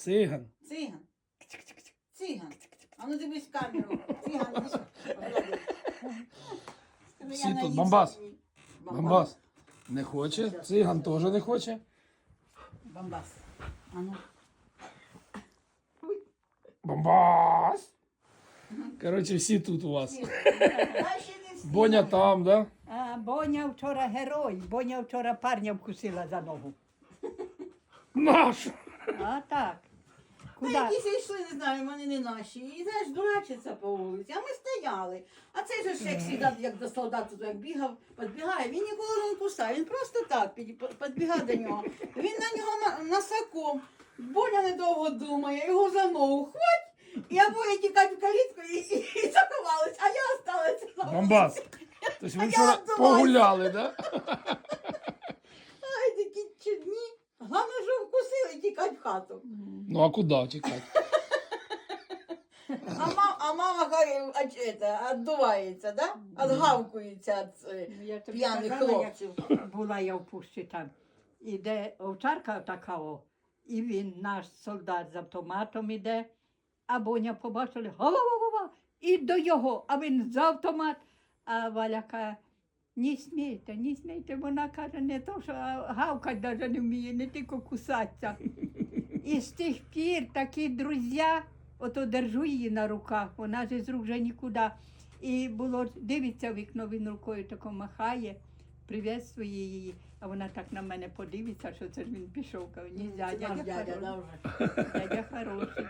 Циган. Циган. Циган. А ну дивись в камеру. Циган. Скажи, Всі тут. Бомбас. Бомбас. Не хоче. Циган теж не хоче. Бомбас. А ну. Бомбас. Коротше, всі тут у вас. Всі. Боня там, да? А Боня вчора герой. Боня вчора парня вкусила за ногу. Наш. А так. Та Куди? якісь йшли, не знаю, вони не наші. І знаєш, дурачиться по вулиці, а ми стояли. А цей же ж, як завжди, як до солдата, то як бігав, підбігає, він ніколи не кусає, він просто так під- підбігає до нього. Він на нього на- насаком. Боня недовго думає, його за ногу хвать, і обоє тікають в калітку і, і, і заховались, а я осталася. Бомбас. Тобто ви я вчора віддуваюся. погуляли, да? Ай, такі чудні. Головне, що вкусили і тікать в хату. Ну а куди тікати? А, мама, а мама хай а, ч- это, отдувається, да? Отгавкується від е, Я тобі п'яних хлопців. була я в пущі там. Іде овчарка така, о, і він, наш солдат з автоматом іде, а Боня побачили, гава-гава-гава, і до його, а він за автомат. А Валя каже, не смійте, не смійте. Вона каже, не то, що гавкать навіть не вміє, не тільки кусатися. І з тих пір такі друзі, ото держу її на руках, вона ж з рук вже нікуди. І було, дивиться вікно, він рукою тако махає, привітствує її, а вона так на мене подивиться, що це ж він пішов. Каже, ні, Це дядя, дядя. Дядя хороший.